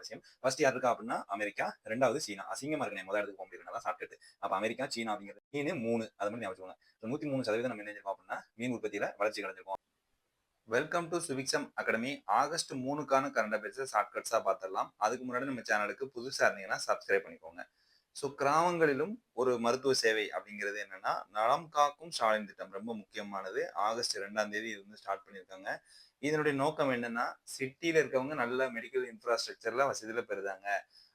முக்கியமான விஷயம் ஃபர்ஸ்ட் யார் இருக்கா அப்படின்னா அமெரிக்கா. ரெண்டாவது சீனா. அசிங்கமா இருக்கு முதல் இடத்துக்கு போக முடியும் சாப்பிட்டுட்டு. அப்ப அமெரிக்கா சீனா அப்படிங்கிறது மீன் மூணு. அதை மட்டும் ஞாபகம் நூத்தி மூணு சதவீதம் நம்ம என்ன செஞ்சிருக்கோம் அப்படின்னா மீன் உற்பத்தியில வளர்ச்சி கிடைச்சிருக்கோம் வெல்கம் டு சுவிக்ஸம் அகாடமி ஆகஸ்ட் மூணுக்கான கரண்ட் அஃபேர்ஸ் ஷார்ட்கட்ஸாக பார்த்துடலாம். அதுக்கு முன்னாடி நம்ம சேனலுக்கு புதுசாக இருந்தீங்கன்னா சப்ஸ்கிரைப் பண்ணிக்கோங்க. ஸோ கிராமங்களிலும் ஒரு மருத்துவ சேவை அப்படிங்கிறது என்னன்னா நலம் காக்கும் ஸ்டாலின் திட்டம் ரொம்ப முக்கியமானது. ஆகஸ்ட் ரெண்டாம் தேதி இது வந்து ஸ்டார்ட் பண்ணியிருக்காங்க. இதனுடைய நோக்கம் என்னன்னா சிட்டியில இருக்கவங்க நல்ல மெடிக்கல் இன்ஃப்ராஸ்ட்ரக்சர்ல வசதியில பெறுதாங்க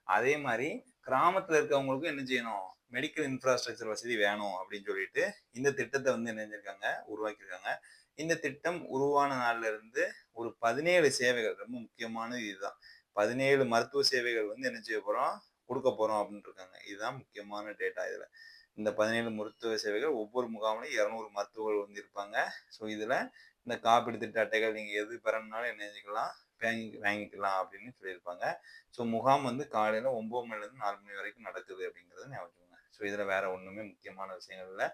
அதே மாதிரி கிராமத்துல இருக்கவங்களுக்கும் என்ன செய்யணும்? மெடிக்கல் இன்ஃப்ராஸ்ட்ரக்சர் வசதி வேணும் அப்படின்னு சொல்லிட்டு இந்த திட்டத்தை வந்து என்ன செஞ்சிருக்காங்க? உருவாக்கியிருக்காங்க. இந்த திட்டம் உருவான நாள்ல இருந்து ஒரு பதினேழு சேவைகள் ரொம்ப முக்கியமானது இதுதான். பதினேழு மருத்துவ சேவைகள் வந்து என்ன செய்ய போறோம்? கொடுக்க போறோம் அப்படின்னு இருக்காங்க. இதுதான் முக்கியமான டேட்டா இதுல. இந்த பதினேழு மருத்துவ சேவைகள் ஒவ்வொரு முகாமிலும் இரநூறு மருத்துவர்கள் வந்து இருப்பாங்க ஸோ இதில் இந்த காப்பீடு திட்ட அட்டைகள் நீங்கள் எது பெறணுனாலும் என்ன செஞ்சுக்கலாம் வாங்கி வாங்கிக்கலாம் அப்படின்னு சொல்லியிருப்பாங்க. ஸோ முகாம் வந்து காலையில் ஒம்பது மணிலேருந்து நாலு மணி வரைக்கும் நடக்குது அப்படிங்கிறது ஞாபகம் ஸோ இதில் வேற ஒன்றுமே முக்கியமான விஷயங்கள் இல்லை.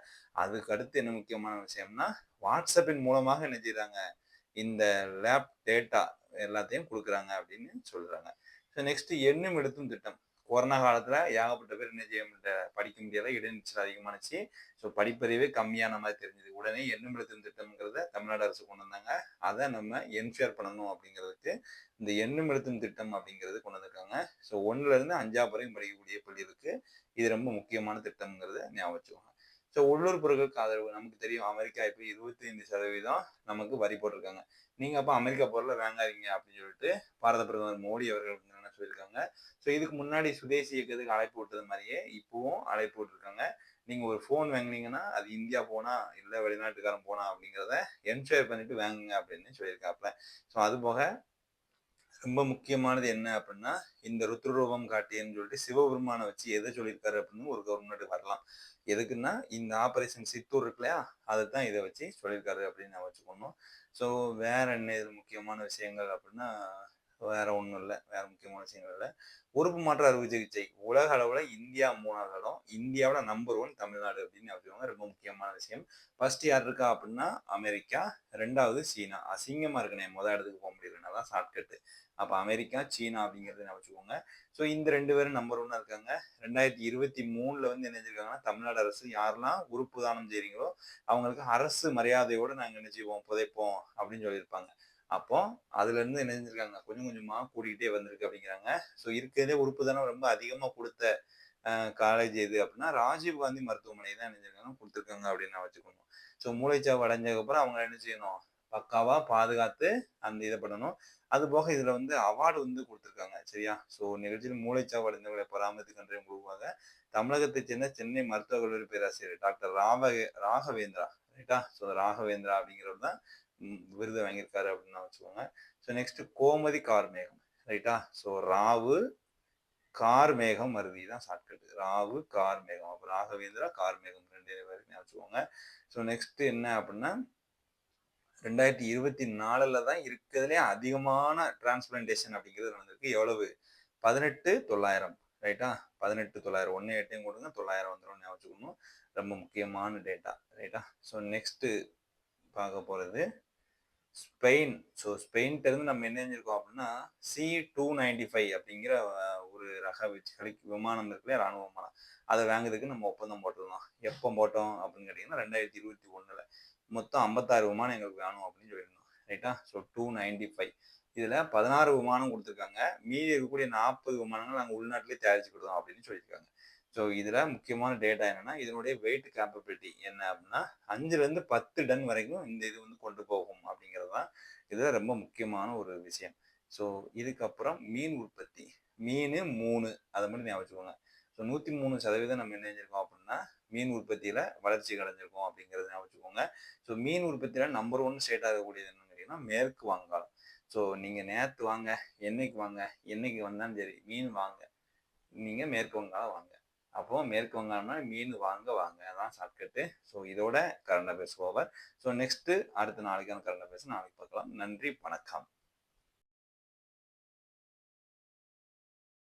அதுக்கு அடுத்து என்ன முக்கியமான விஷயம்னா வாட்ஸ்அப்பின் மூலமாக என்ன இந்த லேப் டேட்டா எல்லாத்தையும் கொடுக்குறாங்க அப்படின்னு சொல்கிறாங்க ஸோ நெக்ஸ்ட் எண்ணும் எடுத்தும் திட்டம். கொரோனா காலத்துல ஏகப்பட்ட பேர் என்ன செய்ய முடியல? படிக்க முடியாத இடைநிச்சல் அதிகமானுச்சு ஸோ படிப்பறிவே கம்மியான மாதிரி தெரிஞ்சது. உடனே எண்ணும் எழுத்தும் திட்டம்ங்கிறத தமிழ்நாடு அரசு கொண்டு வந்தாங்க. அதை நம்ம என்ஷியர் பண்ணணும் அப்படிங்கிறதுக்கு இந்த எண்ணும் எழுத்தும் திட்டம் அப்படிங்கிறது கொண்டு வந்திருக்காங்க. ஸோ ஒன்றுல இருந்து அஞ்சாவது படிக்கக்கூடிய படிக்கக்கூடிய பள்ளிகளுக்கு இது ரொம்ப முக்கியமான திட்டம்ங்கிறத ஞாபகம் வச்சுக்கோங்க. ஸோ உள்ளூர் பொருட்களுக்கு ஆதரவு நமக்கு தெரியும் அமெரிக்கா இப்போ இருபத்தி ஐந்து சதவீதம் நமக்கு வரி போட்டிருக்காங்க. நீங்க அப்போ அமெரிக்கா பொருளை வாங்காதீங்க அப்படின்னு சொல்லிட்டு பாரத பிரதமர் மோடி அவர்கள் என்ன சொல்லியிருக்காங்க? ஸோ இதுக்கு முன்னாடி சுதேசி இயக்கத்துக்கு அழைப்பு விட்டது மாதிரியே இப்போவும் அழைப்பு விட்டுருக்காங்க. நீங்கள் ஒரு ஃபோன் வாங்கினீங்கன்னா அது இந்தியா போனா இல்லை வெளிநாட்டுக்காரன் போனா அப்படிங்கிறத என்ஜாய் பண்ணிட்டு வாங்குங்க அப்படின்னு சொல்லியிருக்காப்ல ஸோ அது போக ரொம்ப முக்கியமானது என்ன அப்படின்னா இந்த ருத்ரூபம் காட்டியன்னு சொல்லிட்டு சிவபெருமானை வச்சு எதை சொல்லியிருக்காரு அப்படின்னு ஒரு கவர்மெண்ட் வரலாம். எதுக்குன்னா இந்த ஆபரேஷன் சித்தூர் இருக்கு இல்லையா அதை தான் இதை வச்சு சொல்லியிருக்காரு அப்படின்னு நான் வச்சுக்கணும். ஸோ வேற என்ன இது முக்கியமான விஷயங்கள் அப்படின்னா வேற ஒன்றும் இல்லை வேற முக்கியமான விஷயங்கள் இல்லை. உறுப்பு மாற்ற அறுவை சிகிச்சை. உலக அளவில் இந்தியா மூணாவது இடம் இந்தியாவில் நம்பர் ஒன் தமிழ்நாடு அப்படின்னு வச்சுக்கோங்க ரொம்ப முக்கியமான விஷயம். ஃபர்ஸ்ட் யார் இருக்கா அப்படின்னா அமெரிக்கா. ரெண்டாவது சீனா. அசிங்கமாக இருக்குனே முதல் இடத்துக்கு போக முடியலன்னா தான் ஷார்ட்கட்டு அப்போ அமெரிக்கா சீனா அப்படிங்கிறத நான் வச்சுக்கோங்க ஸோ இந்த ரெண்டு பேரும் நம்பர் ஒன்னாக இருக்காங்க. ரெண்டாயிரத்தி இருபத்தி மூணில் வந்து என்ன செஞ்சிருக்காங்கன்னா தமிழ்நாடு அரசு யாரெல்லாம் உறுப்பு தானம் செய்கிறீங்களோ அவங்களுக்கு அரசு மரியாதையோடு நாங்கள் என்ன செய்வோம் புதைப்போம் அப்படின்னு சொல்லியிருப்பாங்க. அப்போ அதுலேருந்து என்ன செஞ்சிருக்காங்க? கொஞ்சம் கொஞ்சமாக கூட்டிகிட்டே வந்திருக்கு அப்படிங்கிறாங்க. ஸோ இருக்கிறதே உறுப்பு தானே ரொம்ப அதிகமாக கொடுத்த காலேஜ் எது அப்படின்னா ராஜீவ் காந்தி மருத்துவமனை தான் இணைஞ்சிருக்காங்க கொடுத்துருக்காங்க அப்படின்னு நான் வச்சுக்கணும். ஸோ மூளைச்சாவு அடைஞ்சதுக்கப்புறம் அவங்க என்ன செய்யணும்? பக்காவாக பாதுகாத்து அந்த இதை பண்ணணும். அது போக இதில் வந்து அவார்டு வந்து கொடுத்துருக்காங்க. சரியா? ஸோ நிகழ்ச்சியில் மூளைச்சாவு அடைந்தவர்களை பராமரித்து கண்டறியும் குழுவாக தமிழகத்தை சேர்ந்த சென்னை மருத்துவக் கல்லூரி பேராசிரியர் டாக்டர் ராவ ராகவேந்திரா ரைட்டா ஸோ ராகவேந்திரா அப்படிங்கிறவர் தான் விருது வாங்கியிருக்காரு அப்படின்னு வச்சுக்கோங்க. ஸோ நெக்ஸ்ட் கோமதி கார்மேகம் ரைட்டா ஸோ ராவு கார்மேகம் மருதி தான் ஷார்ட்கட் ராவு கார்மேகம். அப்போ ராகவேந்திரா கார்மேகம் ரெண்டு பேருக்கு வச்சுக்கோங்க. ஸோ நெக்ஸ்ட் என்ன அப்படின்னா ரெண்டாயிரத்தி இருபத்தி நாலில் தான் இருக்கிறதுலே அதிகமான டிரான்ஸ்பிளான்டேஷன் அப்படிங்கிறது நடந்திருக்கு. எவ்வளவு? பதினெட்டு தொள்ளாயிரம் ரைட்டா பதினெட்டு தொள்ளாயிரம். ஒன்று எட்டையும் கொடுங்க தொள்ளாயிரம் வந்துடும் ஞாபகம் ரொம்ப முக்கியமான டேட்டா ரைட்டா ஸோ நெக்ஸ்ட்டு பார்க்க போகிறது ஸ்பெயின். ஸோ ஸ்பெயின்ட்டேருந்து நம்ம என்ன செஞ்சிருக்கோம் அப்படின்னா சி டூ நைன்டி ஃபைவ் அப்படிங்கிற ஒரு ரக வச்சு விமானம் இருக்குல்ல ராணுவ விமானம். அதை வாங்குறதுக்கு நம்ம ஒப்பந்தம் போட்டிருந்தோம். எப்போ போட்டோம் அப்படின்னு கேட்டிங்கன்னா ரெண்டாயிரத்தி இருபத்தி ஒன்றில் மொத்தம் ஐம்பத்தாறு விமானம் எங்களுக்கு வேணும் அப்படின்னு சொல்லியிருந்தோம். ரைட்டா ஸோ டூ நைன்டி ஃபைவ் இதில் பதினாறு விமானம் கொடுத்துருக்காங்க. மீதி இருக்கக்கூடிய நாற்பது விமானங்கள் நாங்கள் உள்நாட்டிலே தயாரிச்சு கொடுத்தோம் அப்படின்னு சொல்லியிருக்காங்க. ஸோ இதில் முக்கியமான டேட்டா என்னென்னா இதனுடைய வெயிட் கேப்பபிலிட்டி என்ன அப்படின்னா அஞ்சுலேருந்து பத்து டன் வரைக்கும் இந்த இது வந்து கொண்டு போகும். இதுதான் ரொம்ப முக்கியமான ஒரு விஷயம். ஸோ இதுக்கப்புறம் மீன் உற்பத்தி. மீன் மூணு. அதை மட்டும் ஞாபகம் ஸோ நூற்றி மூணு சதவீதம் நம்ம என்ன செஞ்சிருக்கோம் அப்படின்னா மீன் உற்பத்தியில் வளர்ச்சி அடைஞ்சிருக்கோம் அப்படிங்கிறத ஞாபகம் வச்சுக்கோங்க. ஸோ மீன் உற்பத்தியில் நம்பர் ஒன் ஸ்டேட் ஆகக்கூடியது என்னன்னு கேட்டிங்கன்னா மேற்கு வங்காளம். ஸோ நீங்கள் நேற்று வாங்க என்னைக்கு வாங்க என்னைக்கு வந்தாலும் சரி மீன் வாங்க. நீங்கள் மேற்கு வங்காளம் வாங்க. அப்போ மேற்கு வங்கம்னா மீன் வாங்க வாங்க அதான் ஷார்ட்கட்டு ஸோ இதோட current affairs over so next அடுத்த நாளைக்கான கரண்ட் அஃபேர்ஸ் நாளைக்கு பார்க்கலாம். நன்றி வணக்கம்.